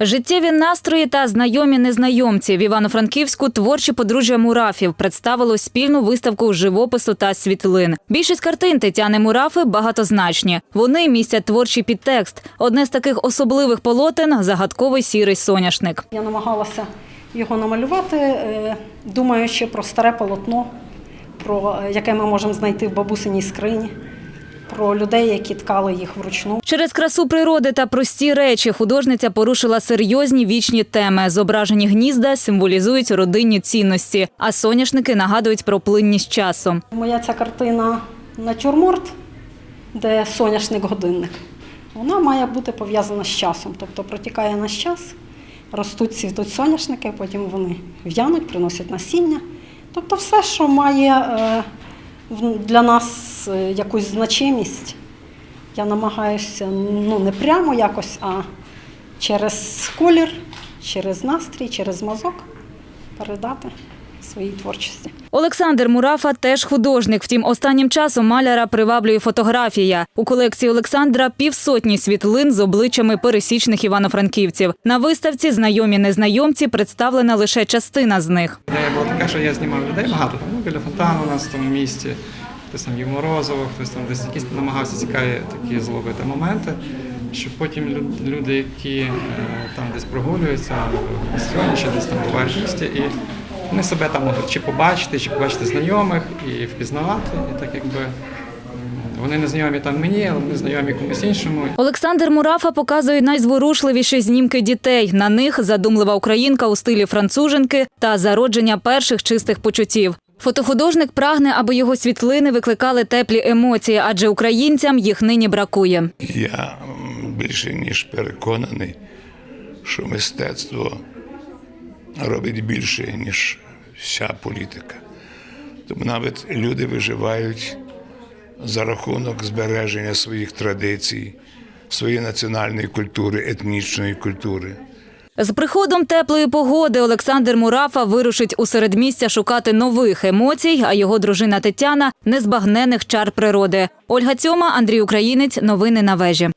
Життєві настрої та знайомі незнайомці в Івано-Франківську творчі подружжя Мурафів представило спільну виставку живопису та світлин. Більшість картин Тетяни Мурафи багатозначні. Вони містять творчий підтекст. Одне з таких особливих полотен загадковий сірий соняшник. Я намагалася його намалювати, е, думаючи про старе полотно, про е, яке ми можемо знайти в бабусиній скрині, про людей, які ткали їх вручну. Через красу природи та прості речі художниця порушила серйозні вічні теми. Зображені гнізда символізують родинні цінності, а соняшники нагадують про плинність часу. Моя ця картина натюрморт, де соняшник годинник. Вона має бути пов'язана з часом, тобто протікає наш час, ростуть, цвітуть соняшники, потім вони в'януть, приносять насіння. Тобто все, що має е, для нас якусь значимість, я намагаюся ну, не прямо якось, а через колір, через настрій, через мазок передати своїй творчості. Олександр Мурафа теж художник. Втім, останнім часом маляра приваблює фотографія. У колекції Олександра півсотні світлин з обличчями пересічних івано-франківців. На виставці знайомі незнайомці представлена лише частина з них. Ідея була така, що я знімав людей багато. Там, ну, біля фонтану у нас в тому місті, хтось там їв морозиво, хтось там десь якісь намагався цікаві такі зловити моменти, щоб потім люди, які е, там десь прогулюються, сьогодні чи десь там бувають в місті, і вони себе там можуть чи побачити, чи побачити знайомих і впізнавати. І так якби вони не знайомі там мені, але вони знайомі комусь іншому. Олександр Мурафа показує найзворушливіші знімки дітей. На них задумлива українка у стилі француженки та зародження перших чистих почуттів. Фотохудожник прагне, аби його світлини викликали теплі емоції, адже українцям їх нині бракує. Я більше ніж переконаний, що мистецтво робить більше, ніж вся політика. Тому навіть люди виживають за рахунок збереження своїх традицій, своєї національної культури, етнічної культури. З приходом теплої погоди Олександр Мурафа вирушить у середмістя шукати нових емоцій, а його дружина Тетяна незбагнених чар природи. Ольга Цьома, Андрій Українець. Новини на вежі.